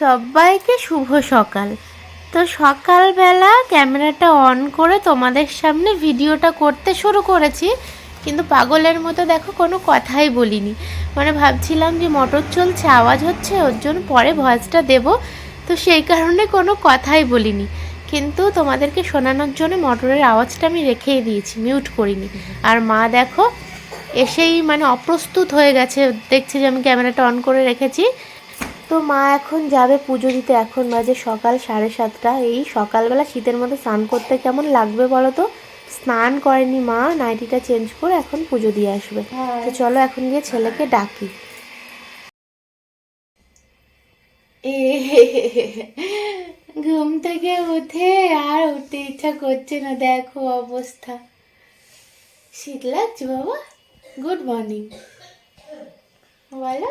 সবাইকে শুভ সকাল। তো সকালবেলা ক্যামেরাটা অন করে তোমাদের সামনে ভিডিওটা করতে শুরু করেছি, কিন্তু পাগলের মতো দেখো কোনো কথাই বলিনি। মানে ভাবছিলাম যে মোটর চলছে, আওয়াজ হচ্ছে, ওর জন্য পরে ভয়েসটা দেব, তো সেই কারণে কোনো কথাই বলিনি। কিন্তু তোমাদেরকে শোনানোর জন্য মোটরের আওয়াজটা আমি রেখেই দিয়েছি, মিউট করিনি। আর মা দেখো, এসেই মানে অপ্রস্তুত হয়ে গেছে, দেখছে যে আমি ক্যামেরাটা অন করে রেখেছি। তো মা এখন যাবে পুজো দিতে। এখন বাজে সকাল সাড়ে সাতটা। এই সকালবেলা শীতের মধ্যে স্নান করতে কেমন লাগবে বলো তো? স্নান করেনি মা নাইটিটা চেঞ্জ করে এখন পুজো দিয়ে আসবে। তো চলো এখন গিয়ে ছেলেকে ডাকি। ঘুম থেকে উঠে আর উঠতে ইচ্ছা করছে না। দেখো অবস্থা। শীত লাগছে বাবা? গুড মর্নিং বলো।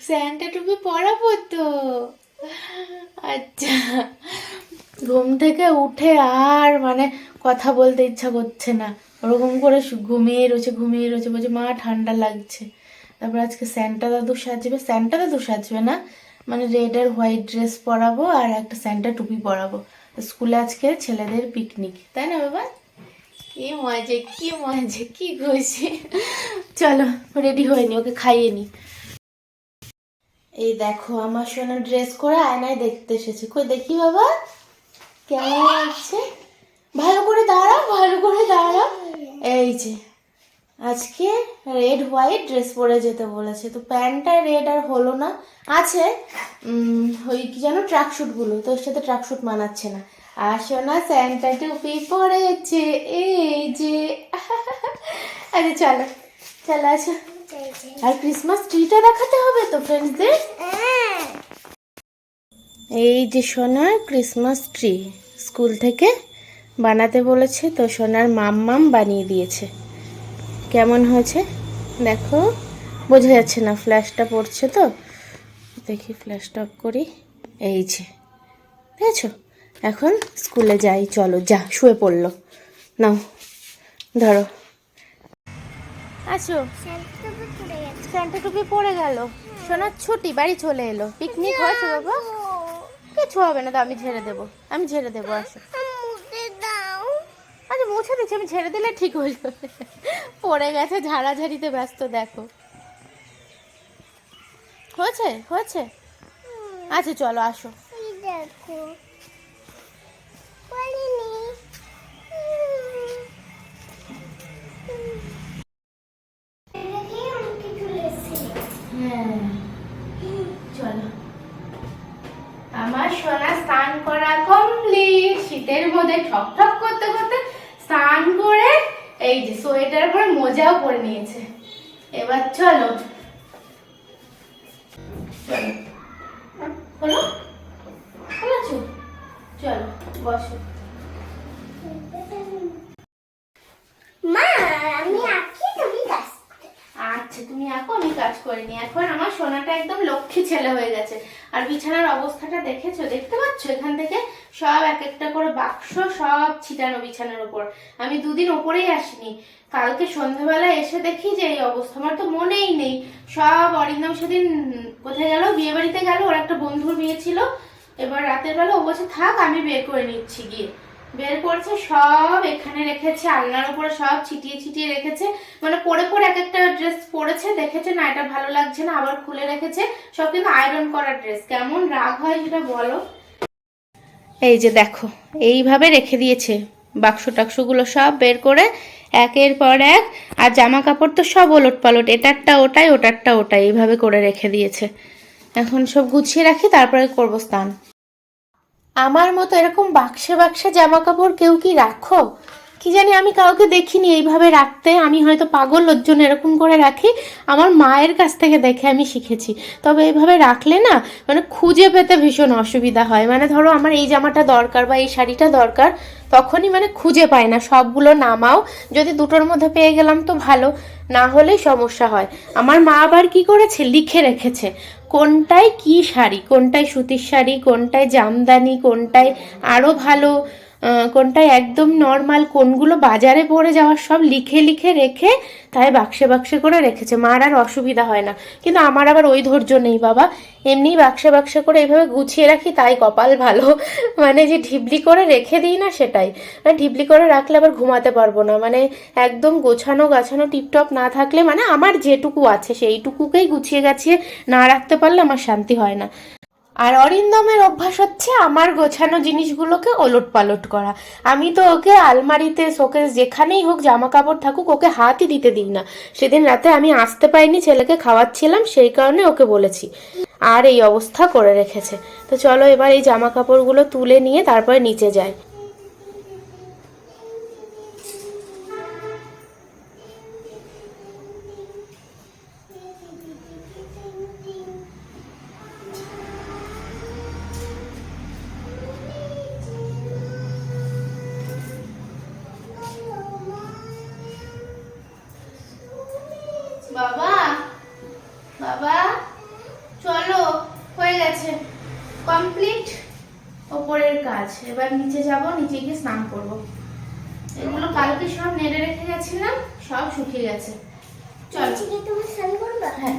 স্যান্টা টুপি পরাবো তো আচ্ছা। ঘুম থেকে উঠে আর মানে কথা বলতে ইচ্ছা করছে না। ওরকম করে ঘুমিয়ে রয়েছে ঘুমিয়ে রয়েছে, বলছে, মা, ঠান্ডা লাগছে। তারপর আজকে স্যান্টা দাদু সাজবে। স্যান্টা দাদু সাজবে না মানে রেড আর হোয়াইট ড্রেস পরাবো আর একটা স্যান্টা টুপি পরাবো। স্কুলে আজকে ছেলেদের পিকনিক তাই না বাবা? কি মজা কি মজা, কি খুশি। চলো রেডি হয়নি ওকে খাইয়ে নি। এই দেখো, আমার সোনা ড্রেস করে আয়নায় দেখতে এসেছে। কই দেখি বাবা, কেমন লাগছে? ভালো করে দাঁড়া ভালো করে দাঁড়া এই যে, আজকে রেড হোয়াইট ড্রেস পরে যেতে বলেছে। তো প্যান্টটা রেড আর হলো না, আছে ওই কি যেন ট্রাকশুটগুলো তোর সাথে ট্রাকশুট মানাচ্ছে না। আর সোনা স্যান্টা টুপি পরেছে এই যে। আচ্ছা চলো চলো, আসো। আর ক্রিসমাস ট্রিটা দেখাতে হবে তো ফ্রেন্ডসদের এই যে সোনার ক্রিসমাস ট্রি স্কুল থেকে বানাতে বলেছে তো সোনার মাম্মাম বানিয়ে দিয়েছে। কেমন হয়েছে? দেখো, বোঝা যাচ্ছে না ফ্ল্যাশটা পড়ছে তো। দেখি ফ্ল্যাশটা অফ করি। এই যে, দেখেছ? এখন স্কুলে যাই চলো যা শুয়ে পড়ল। নাও ধরো। আসো। স্যান্টা টুপি পড়ে গেল। সোনার ছুটি বাড়ি চলে এলো। পিকনিক হয়েছে বাবা? কিছু হবে না তো আমি ঝেড়ে দেবো। আমি ঝেড়ে দেবো আসো। দাও আচ্ছা মুছে দিচ্ছি আমি ছেড়ে দিলে ঠিক হয়ে যাবে পড়ে গেছে ঝাড়াঝাড়িতে ব্যস্ত দেখো। হয়েছে? হয়েছে? আচ্ছা চলো আসো। দেখো। আমার সোনা স্নান করা কমপ্লিট শীতের মধ্যে ঠক ঠক করতে করতে স্নান করে এই যে সোয়েটার পরে মোজাও পরে নিয়েছে। এবার চলো। চলো। চলো বসো মা আমি আঁকি তুমি গাছ আচ্ছা তুমি আঁকো আমি কাজ করিনি এখন আমার সোনাটা একদম লক্ষ্মী ছেলে হয়ে গেছে। আর বিছানার অবস্থাটা দেখেছ? দেখতে পাচ্ছ? এখান থেকে সব এক একটা করে বাক্স সব ছিটানো বিছানার উপর। আমি দুদিন ওপরেই আসিনি। কালকে সন্ধ্যাবেলা এসে দেখি যে এই অবস্থা। আমার তো মনেই নেই। সব অরিন্দম সেদিন কোথায় গেল? বিয়ে বাড়িতে গেল? ওর একটা বন্ধুর বিয়ে ছিল। এবার রাতের বেলা ও বলছে, থাক, আমি বের করে নিচ্ছি গিয়ে। বের করছে, সব এখানে রেখেছে, আলনার উপরে সব ছিটিয়ে ছিটিয়ে রেখেছে। মানে পরে পরে এক একটা ড্রেস পরেছে, দেখেছে না, এটা ভালো লাগছে না, আবার খুলে রেখেছে। সব কিন্তু আয়রন করা ড্রেস কেমন রাগ হয় সেটা বলো। এই যে দেখো, এইভাবে রেখে দিয়েছে। বাক্স টাক্সগুলো সব বের করে একের পর এক, আর জামা কাপড় তো সব ওলট পালট, এটারটা ওটাই, ওটারটা ওটাই, এইভাবে করে রেখে দিয়েছে। এখন সব গুছিয়ে রাখি, তারপরে করব স্নান। আমার মতো এরকম বাক্সে বাক্সে জামা কাপড় কেউ কি রাখো? কি জানি আমি কাউকে দেখিনি এইভাবে রাখতে। আমি হয়তো পাগল জন্য এরকম করে রাখি। আমার মায়ের কাছ থেকে দেখে আমি শিখেছি। তবে এইভাবে রাখলে না মানে খুঁজে পেতে ভীষণ অসুবিধা হয়। মানে ধরো আমার এই জামাটা দরকার বা এই শাড়িটা দরকার, তখনই মানে খুঁজে পাই না। সবগুলো নামাও। যদি দুটোর মধ্যে পেয়ে গেলাম তো ভালো, না হলেই সমস্যা হয়। আমার মা আবার কি করেছে? লিখে রেখেছে। কোনটায় কি শাড়ি? কোনটায় সুতির শাড়ি? কোনটায় জামদানি? কোনটায় আরও ভালো কোনটা একদম নর্মাল কোনগুলো বাজারে পড়ে যাওয়ার সব লিখে লিখে রেখে তাই বাক্সে বাক্সে করে রেখেছে। মার আর অসুবিধা হয় না। কিন্তু আমার আবার ওই ধৈর্য নেই বাবা। এমনি বাক্সে বাক্সে করে এইভাবে গুছিয়ে রাখি, তাই কপাল ভালো। মানে যে ঢিবলি করে রেখে দিই না সেটাই। মানে ঢিবলি করে রাখলে আবার ঘুমাতে পারব না। মানে একদম গোছানো গাছানো টিপটপ না থাকলে মানে আমার যেটুকু আছে সেইটুকুকেই গুছিয়ে গাছিয়ে না রাখতে পারলে আমার শান্তি হয় না। আর অরিন্দমের অভ্যাস হচ্ছে আমার গোছানো জিনিসগুলোকে ওলট পালট করা। আমি তো ওকে আলমারিতে, শোকেস যেখানেই হোক জামা কাপড় থাকুক, ওকে হাতই দিতে দিই না। সেদিন রাতে আমি আসতে পাইনি ছেলেকে খাওয়াচ্ছিলাম, সেই কারণে ওকে বলেছি। আর এই অবস্থা করে রেখেছে। তো চলো এবার এই জামা কাপড়গুলো তুলে নিয়ে তারপরে নিচে যাই। এগুলো সব নেড়ে রেখে গেছিলাম সব শুকিয়ে গেছে। চলো। তুমি স্নান করবে? হ্যাঁ।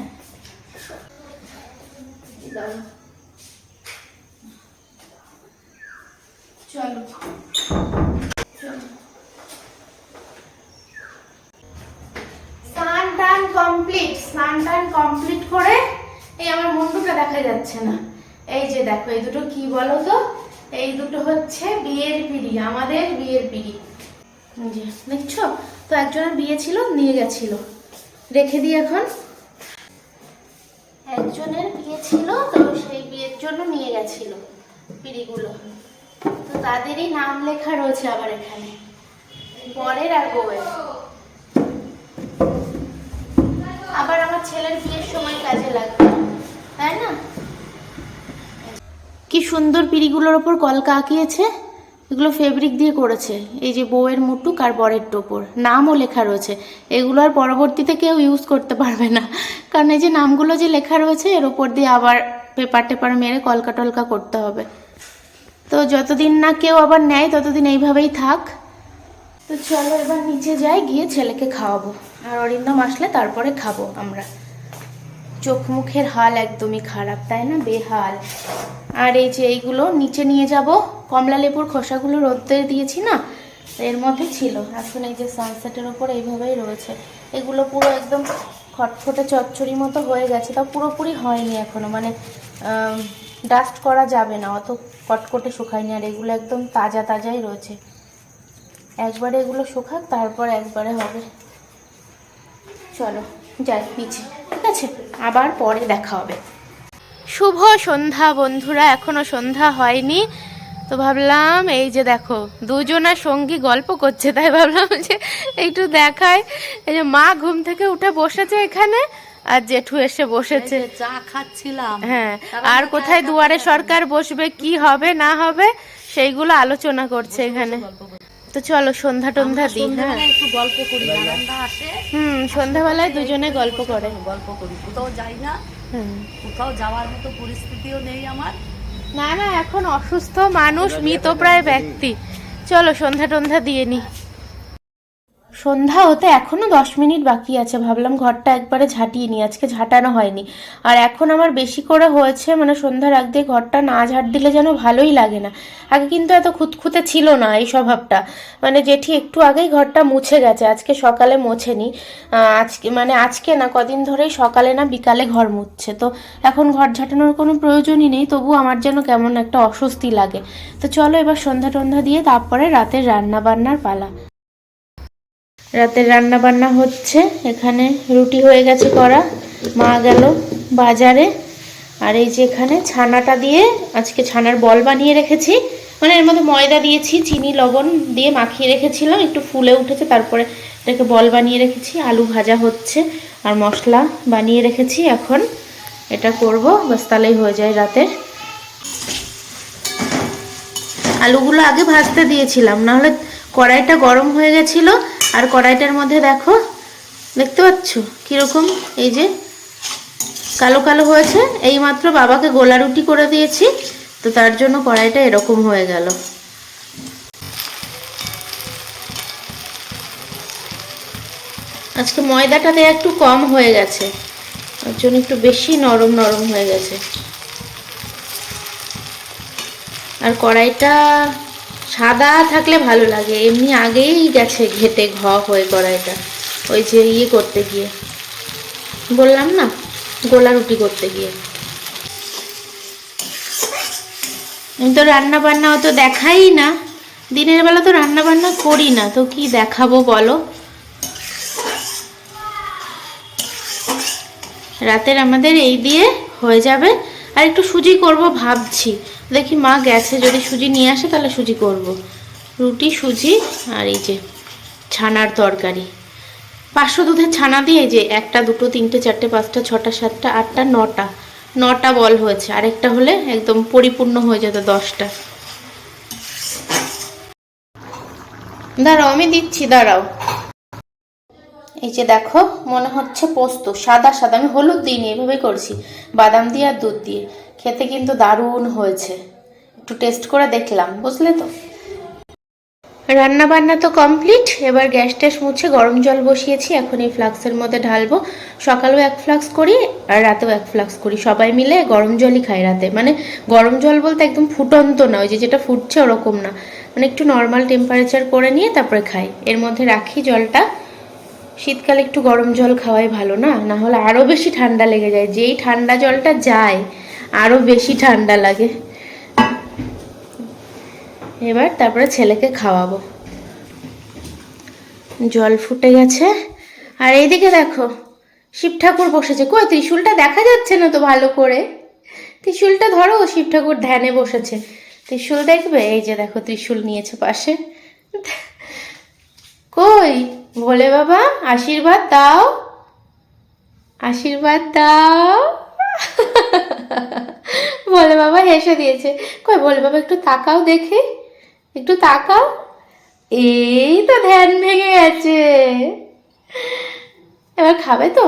চলো। স্নান টান কমপ্লিট স্নান টান কমপ্লিট করে এই আমার মুন্ডুটা দেখা যাচ্ছে না। এই যে দেখো এই দুটো কি বলো তো? এই দুটো হচ্ছে বিয়ের পিড়ি আমাদের বিয়ের পিড়ি। দেখছ? তো একজনের বিয়ে ছিল, নিয়ে গেছিল। রেখে দিই এখন। একজনের বিয়ে ছিল, তো সেই বিয়ের জন্য নিয়ে গেছিল পিড়িগুলো। তো তাদেরই নাম লেখা রয়েছে আবার এখানে। বরের আর বউয়ের। আবার আমার ছেলের বিয়ের সময় কাজে লাগবে, তাই না? কি সুন্দর পিড়িগুলোর ওপর কলকা আঁকিয়েছে। এগুলো ফেব্রিক দিয়ে করেছে। এই যে বউয়ের মুটুক আর বরের টোপর। নামও লেখা রয়েছে। এগুলো আর পরবর্তীতে কেউ ইউজ করতে পারবে না। কারণ এই যে নামগুলো যে লেখা রয়েছে, এর ওপর দিয়ে আবার পেপার টেপার মেরে কলকা টলকা করতে হবে। তো যতদিন না কেউ আবার নেয়, ততদিন এইভাবেই থাক। তো চলো এবার নিচে যাই, গিয়ে ছেলেকে খাওয়াবো। আর অরিন্দম আসলে তারপরে খাব আমরা। চোখ মুখের হাল একদমই খারাপ, তাই না? বেহাল। আর এই যে এইগুলো নিচে নিয়ে যাব, কমলা লেবুর খোসাগুলো রোদে দিয়েছি না, এর মধ্যে ছিল। এখন এই যে সানসেটের ওপর এইভাবেই রয়েছে। এগুলো পুরো একদম খটখটে চচ্চড়ি মতো হয়ে গেছে তা পুরোপুরি হয়নি এখনও। মানে ডাস্ট করা যাবে না, অত কটকটে শুকায়নি। আর এগুলো একদম তাজা তাজাই রয়েছে। একবারে এগুলো শুকাক, তারপর একবারে হবে। চলো, যাই, নিচে। ঠিক আছে? আবার পরে দেখা হবে। শুভ সন্ধ্যা বন্ধুরা এখনও সন্ধ্যা হয়নি। তো ভাবলাম এই যে দেখো দুজনা সঙ্গী গল্প করছে তাই ভাবলাম যে একটু দেখায় এই যে মা ঘুম থেকে উঠে বসেছে এখানে আর জেঠু এসে বসেছে। চা খাচ্ছিলাম। হ্যাঁ আর কোথায় দুয়ারে সরকার বসবে কি হবে না হবে সেইগুলো আলোচনা করছে এখানে। তো চলো সন্ধ্যা টন্ধা দিই হ্যাঁ। একটু গল্প করি আসে। হুম সন্ধ্যাবেলায় দুজনে গল্প করে। গল্প করি কোথাও যাই না। হুম। কোথাও যাওয়ার মতো পরিস্থিতিও নেই আমার। না না এখন অসুস্থ মানুষ মৃতপ্রায় ব্যক্তি। চলো সন্ধ্যা টন্ধা দিয়ে নি। সন্ধ্যা হতে এখনও দশ মিনিট বাকি আছে। ভাবলাম ঘরটা একবারে ঝাঁটিয়ে নি আজকে ঝাঁটানো হয়নি। আর এখন আমার বেশি করে হয়েছে মানে সন্ধ্যার আগ দিয়ে ঘরটা না ঝাঁট দিলে যেন ভালোই লাগে না। আগে কিন্তু এত খুঁতখুঁতে ছিল না এই স্বভাবটা। মানে জেঠি একটু আগেই ঘরটা মুছে গেছে, আজকে সকালে মোছেনি আজকে মানে আজকে না, কদিন ধরেই সকালে না বিকালে ঘর মুছছে। তো এখন ঘর ঝাঁটানোর কোনো প্রয়োজনই নেই, তবু আমার যেন কেমন একটা অস্বস্তি লাগে। তো চলো এবার সন্ধ্যা টন্ধা দিয়ে তারপরে রাতের রান্না বান্নার পালা। রাতের রান্না বান্না হচ্ছে, এখানে রুটি হয়ে গেছে করা, মা গেল বাজারে, আর এই যে এখানে ছানাটা দিয়ে আজকে ছানার বল বানিয়ে রেখেছি মানে এর মধ্যে ময়দা দিয়েছি, চিনি, লবণ দিয়ে মাখিয়ে রেখেছিলাম, একটু ফুলে উঠেছে, তারপরে এটাকে বল বানিয়ে রেখেছি, আলু ভাজা হচ্ছে, আর মশলা বানিয়ে রেখেছি, এখন এটা করব বাস তাহলেই হয়ে যায় রাতের। আলুগুলো আগে ভাজতে দিয়েছিলাম, নাহলে কড়াইটা গরম হয়ে গেছিল আর কড়াইটার মধ্যে দেখো, দেখতে পাচ্ছ? কীরকম? এই যে কালো কালো হয়েছে। এই মাত্র বাবাকে গোলা রুটি করে দিয়েছি, তো তার জন্য কড়াইটা এরকম হয়ে গেল। আজকে ময়দাটা দেয়া একটু কম হয়ে গেছে। ওর জন্য একটু বেশি নরম নরম হয়ে গেছে। আর কড়াইটা সাদা থাকলে ভালো লাগে, এমনি আগেই গেছে ঘেটে ঘ হয়ে কড়াইটা ওই যে ইয়ে করতে গিয়ে। বললাম না, গোলা রুটি করতে গিয়ে। আমি তো রান্না বান্না অত দেখাই না, দিনের বেলা তো রান্না বান্না করি না, তো কি দেখাবো বলো? রাতের আমাদের এই দিয়ে হয়ে যাবে, আর একটু সুজি করব ভাবছি। দেখি মা গেছে, যদি সুজি নিয়ে আসে তাহলে সুজি করব। রুটি, সুজি আর এই যে ছানার তরকারি। পাঁচশো দুধের ছানা দিয়ে যে একটা, দুটো, তিনটে, চারটে, পাঁচটা, ছটা, সাতটা, আটটা, নটা। নটা বল হয়েছে, আরেকটা হলে একদম পরিপূর্ণ হয়ে যেত দশটা। দাঁড়াও, আমি দিচ্ছি, দাঁড়াও। এই যে দেখো, মনে হচ্ছে পোস্ত, সাদা সাদা। আমি হলুদ দিইনি, এভাবে করছি। বাদাম দিয়ে আর দুধ দিয়ে। খেতে কিন্তু দারুণ হয়েছে। একটু টেস্ট করে দেখলাম, বুঝলে তো? রান্না বান্না তো কমপ্লিট এবার গ্যাস ট্যাস মুছে গরম জল বসিয়েছি, এখন এই ফ্লাক্সের মধ্যে ঢালবো। সকালেও এক ফ্লাক্স করি, আর রাতেও এক ফ্লাক্স করি। সবাই মিলে গরম জলই খাই রাতে। মানে গরম জল বলতে একদম ফুটন্ত না, ওই যে যেটা ফুটছে ওরকম না। মানে একটু নর্মাল টেম্পারেচার করে নিয়ে তারপরে খাই। এর মধ্যে রাখি জলটা। শীতকালে একটু গরম জল খাওয়াই ভালো না না হলে আরও বেশি ঠান্ডা লেগে যায়। যেই ঠান্ডা জলটা যায় আরও বেশি ঠান্ডা লাগে। এবার তারপরে ছেলেকে খাওয়াবো। জল ফুটে গেছে। আর এইদিকে দেখো, শিব ঠাকুর বসেছে। কই, ত্রিশূলটা দেখা যাচ্ছে না তো ভালো করে? ত্রিশূলটা ধরো, শিব ঠাকুর ধ্যানে বসেছে। ত্রিশূল দেখবে? এই যে দেখো, ত্রিশূল নিয়েছে পাশে। কই বলে বাবা, আশীর্বাদ দাও। আশীর্বাদ দাও। বলে বাবা, হেসে দিয়েছে। কই বলে বাবা, একটু তাকাও দেখে। একটু তাকাও। এই তো ধ্যান ভেঙে গেছে। এবার খাবে তো?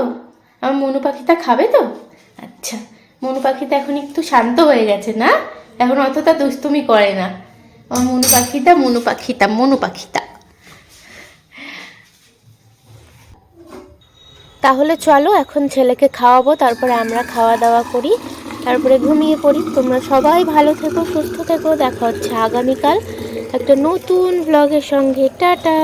আমার মনু পাখিটা খাবে তো? আচ্ছা মনু পাখিটা এখন একটু শান্ত হয়ে গেছে না? এখন অতটা দুষ্টুমি করে না। আমার মনু পাখিটা মনু পাখিটা মনু পাখিটা। তাহলে চলো, এখন ছেলেকে খাওয়াবো, তারপরে আমরা খাওয়া দাওয়া করি। তারপরে ঘুমিয়ে পড়ি। তোমরা সবাই ভালো থেকো, সুস্থ থেকো। দেখা হচ্ছে আগামীকাল। একটা নতুন ব্লগের সঙ্গে। টাটা!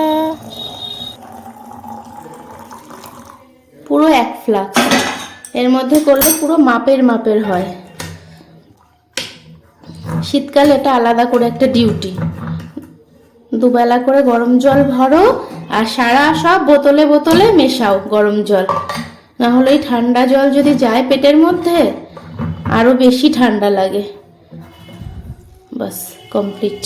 পুরো এক ফ্লাক্স এর মধ্যে করলে পুরো মাপের মাপের হয়। শীতকাল এটা আলাদা করে একটা ডিউটি দুবেলা করে গরম জল ভরো আর সারা সব বোতলে বোতলে মেশাও গরম জল। না হলে ঠান্ডা জল যদি যায় পেটের মধ্যে আরও বেশি ঠান্ডা লাগে। বাস কমপ্লিট